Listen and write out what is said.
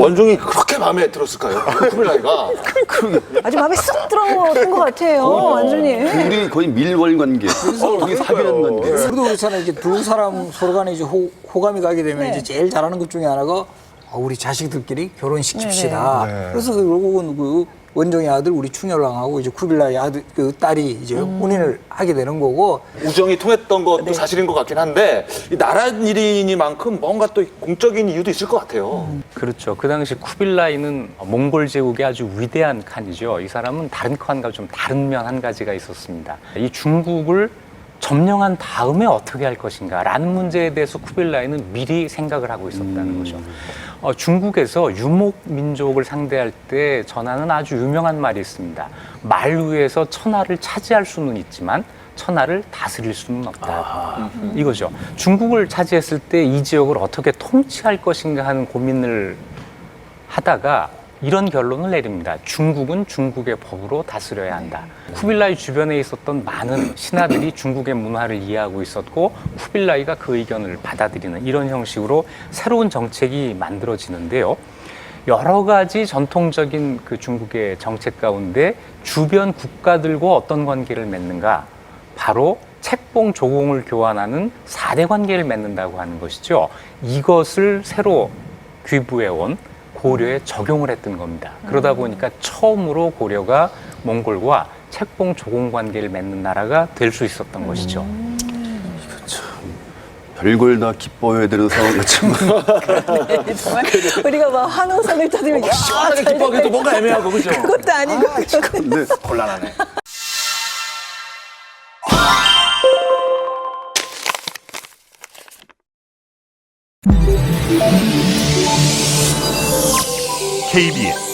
원종이 그렇게 마음에 들었을까요? 쿠빌라이가. 아주 마음에 쏙 들어온 것 같아요, 완전히. 우리 거의 밀월 관계. 우리 사귀는 관계. 우리도 그렇잖아요. 이제 두 사람 서로 간에 이제 호, 호감이 가게 되면 네. 이제 제일 잘하는 것 중에 하나가 아, 우리 자식들끼리 결혼식 네, 칩시다. 그래서 결국은 그 원종의 아들 우리 충혈왕하고 이제 쿠빌라의 아들 그 딸이 이제 음. 혼인을 하게 되는 거고 우정이 통했던 것도 네. 사실인 것 같긴 한데 이 나라 일이니만큼 뭔가 또 공적인 이유도 있을 것 같아요. 그렇죠. 그 당시 쿠빌라이는 몽골 제국의 아주 위대한 칸이죠. 이 사람은 다른 칸과 좀 다른 면 한 가지가 있었습니다. 이 중국을 점령한 다음에 어떻게 할 것인가 라는 문제에 대해서 쿠빌라이는 미리 생각을 하고 있었다는 거죠. 어, 중국에서 유목 민족을 상대할 때 전하는 아주 유명한 말이 있습니다. 말 위에서 천하를 차지할 수는 있지만 천하를 다스릴 수는 없다. 이거죠. 중국을 차지했을 때 이 지역을 어떻게 통치할 것인가 하는 고민을 하다가 이런 결론을 내립니다. 중국은 중국의 법으로 다스려야 한다. 쿠빌라이 주변에 있었던 많은 신하들이 중국의 문화를 이해하고 있었고 쿠빌라이가 그 의견을 받아들이는 이런 형식으로 새로운 정책이 만들어지는데요. 여러 가지 전통적인 그 중국의 정책 가운데 주변 국가들과 어떤 관계를 맺는가? 바로 책봉 조공을 교환하는 사대 관계를 맺는다고 하는 것이죠. 이것을 새로 귀부해온 고려에 적용을 했던 겁니다. 그러다 보니까 처음으로 고려가 몽골과 책봉 조공 관계를 맺는 나라가 될 수 있었던 것이죠. 별걸 다 기뻐해야 되는 상황 같지만 정말 우리가 막 환호성을 터뜨리면 야, 시원하게 잘 기뻐하기도. 뭔가 애매하고 그죠? 그것도 아니고. 근데 곤란하네. KBS